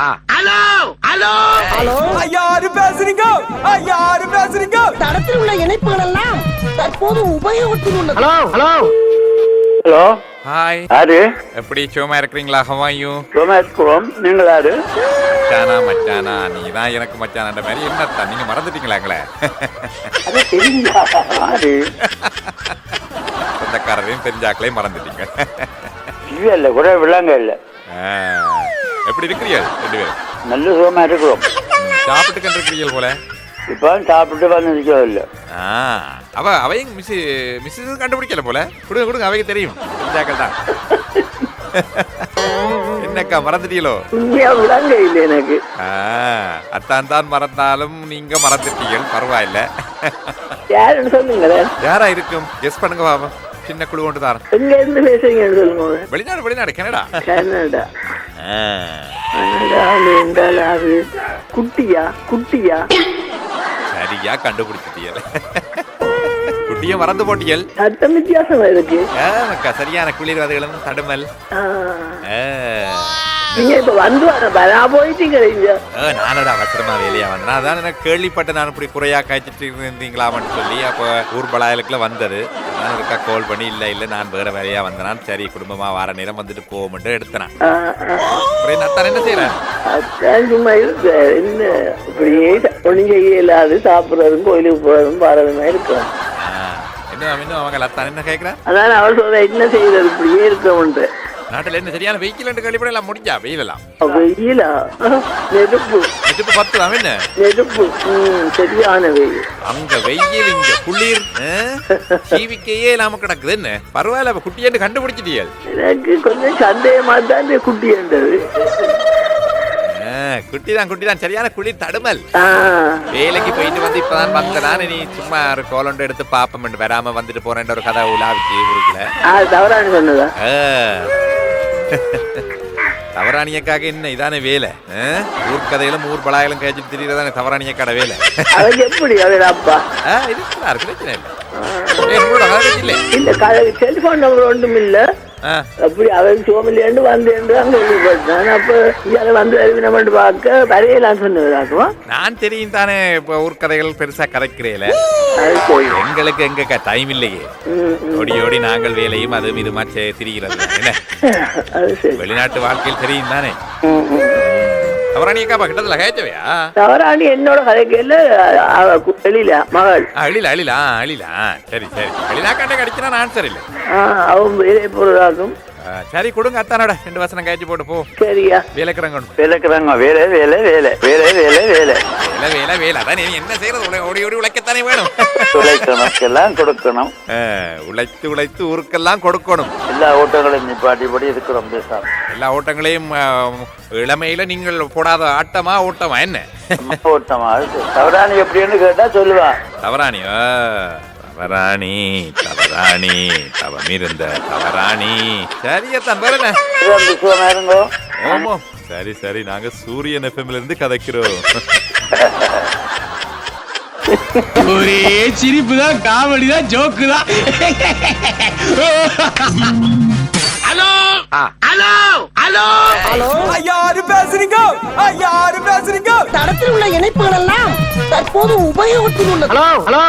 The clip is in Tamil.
Hello hello. ஹலோ. யாரு பேசுறீங்க? யாரு பேசுறீங்க? தடத்தில் உள்ள இணைப்புகள் எல்லாம் தற்போது உபயோகத்தில் உள்ளது. Hello hello. ஹலோ. ஹாய் யாரு? எப்படி சும்மா இருக்கிறீங்களா? ஹவாயும் சோமேஸ்புரம் நீங்கள் யாரு? மச்சானா மச்சானா. நீ தான் எனக்கு மச்சானான்ற மாதிரி என்னத்தான் நீங்க மறந்துட்டீங்களாங்களே அது தெரியுங்களா யாரு? சொந்தக்காரரையும் தெரிஞ்சாக்களையும் மறந்துட்டீங்க. இல்ல இல்ல. கூட விளங்க இல்ல. எப்படி இருக்கிறீர்கள் ரெண்டு பேரும். நல்ல சுகமா இருக்கிறோம். சாப்பிட்டு கண்டு இருக்கிறீர்கள் போல. இப்போ சாப்பிட்டு வந்து நிற்கவும் இல்லை. ஆ, அவ அவையும் மிஸ் மிஸ் கண்டுபிடிக்கல போல. கொடுங்க கொடுங்க அவைக்கு தெரியும். தெரிஞ்சாக்கள் தான். என்னக்கா மறந்துட்டீங்களோ? விளங்க இல்லை எனக்கு. அத்தான் தான் மறந்தாலும் நீங்க மறந்துட்டீர்கள் பரவாயில்ல. யாருன்னு சொல்லுங்களேன் யாரா இருக்கும்? கெஸ் பண்ணுங்க பாப்போம் சின்ன குழு கொண்டு தாரேன். எங்க இருந்து பேசுறீங்கன்னு சொல்லுங்க. வெளிநாடு வெளிநாடு கனடா. கனடா. என்றால் அது குட்டியா குட்டியா சரியா கண்டுபிடிச்சிட்டீர்கள் குட்டியும் மறந்து போட்டியல். சட்டம் வித்தியாசமா இருக்கு. சரியான குளிர்வாதிகளும் தடுமல். நீங்க இப்ப வந்து வர போயிட்டீங்க நானடா அவசரமா வேலையா வந்தேன். அதான் எனக்கு கேள்விப்பட்டு நான் இப்படி குறையா காய்ச்சிட்டு இருந்தீங்களாமன்னு சொல்லி அப்போ ஊர் பலாயலுக்குள்ள வந்தது. நான் இருக்கா கால் பண்ணி இல்ல இல்ல நான் வேற வேலையா வந்தேன் சரி குடும்பமா வார நேரம் வந்துட்டு போவோம்ட்டு எடுத்தேன் நத்தான் என்ன செய்யறேன் சும்மா இருக்கு என்ன? இப்படியே செய்ய இல்லாது சாப்பிட்றதும் கோயிலுக்கு போறதும் வரதுமா இருக்கும் இன்னும் அவங்க என்ன கேட்கிறேன் அதான் அவர் சொல்ற என்ன செய்யறது இப்படியே இருக்கோம்ன்ற நாட்டில் என்ன சரியான வெயிக்கல் கழிப்பட எல்லாம் முடிஞ்சா வெயிலெல்லாம் வெயிலா நெருப்பு நெருப்பு பத்து தான் என்ன நெருப்பு சரியான வெயில் அங்க வெயில் இங்க குளிர் டிவிக்கையே இல்லாம கிடக்குது என்ன பரவாயில்ல அப்ப குட்டியன்னு கண்டுபிடிச்சிட்டியல் எனக்கு கொஞ்சம் சந்தேகமா தான் இந்த குட்டி என்றது குட்டி தான் குட்டி தான் சரியான குளிர் தடுமல் வேலைக்கு போயிட்டு வந்து இப்பதான் வந்தேன் நீ சும்மா ஒரு கோலண்டு எடுத்து பாப்பம் வராம வந்துட்டு போறேன்ற ஒரு கதை உலாவிச்சு ஊருக்குள்ள ஆ, தவறான்னு சொன்னதா தவறாணியக்காக என்ன? இதானே வேலை. ஊர் கதையிலும் ஊர் பலாயிலும் கழிச்சுட்டு திரியறதானே தவறாணியக்காட வேலை? அது எப்படி? அது இருக்கிறார் பிரச்சனை இல்லை. இந்த செல்போன் நம்பர் ஒன்றும் இல்லை. அப்படி அவன் சோமலியாண்டு வந்தேன் தான் கேள்விப்பட்டேன் அப்ப இயால வந்து அறிவினமெண்டு பார்க்க வரையலான்னு சொன்னதாக்குவா நான் தெரியும் தானே இப்போ ஊர் கதைகள் பெருசா கதைக்கிறேல எங்களுக்கு எங்க டைம் இல்லையே. ஓடி ஓடி நாங்கள் வேலையும் அதுவும் இதுமா திரிகிறது என்ன வெளிநாட்டு வாழ்க்கையில் தெரியும் தானே ம். தவறானியக்கா பக்கத்துல கேச்சவையா தவறாண்டி என்னோட கதைக்கையில அவ கு- வெளியில மகள். அழில அழிலா அழிலா சரி சரி. அழிலா கண்ட கடிச்சுனா ஆன்சர் இல்லை. ஆ, அவன் வேலை பொருளாகும். சரி கொடுங்க அத்தானோட. ரெண்டு வசனம் கேச்சு போட்டு போ. சரியா. வேலைக்கிறங்க வேலைக்குறாங்க வேலை வேலை வேலை. வேலை வேலை வேலை. வேலை வேலை அதான் நீ என்ன செய்யறது? ஓடி ஓடி உழைக்கத்தானே வேணும். உழைக்கணுக்கெல்லாம் கொடுக்கணும். உழைத்து உழைத்து ஊருக்கெல்லாம் கொடுக்கணும். எல்லா ஓட்டங்களையும் நிப்பாட்டிபடி இருக்கிறோம் பேசாம. எல்லா ஓட்டங்களையும் இளமையில நீங்கள் போடாத ஆட்டமா ஓட்டமா? என்ன? ஓட்டமா? தவறானி எப்படின்னு கேட்டா சொல்லுவா. தவறாணி ஆ, தவறாணி தவறாணி தவம் இருந்த தவறாணி இருங்கோ. ஓமோ சரி சரி. நாங்க சூரியன் எஃப்எம்ல இருந்து கதைக்கிறோம். ஒரே சிரிப்பு தான் காமெடி தான் ஜோக்கு தான் ஹலோ ஹலோ. ஹலோ. ஹலோ யாரு பேசுறீங்க யாரு பேசுறீங்க. தடத்தில் உள்ள இணைப்புகள் எல்லாம் தற்போது உபயோகத்தில் உள்ளது. Hello hello.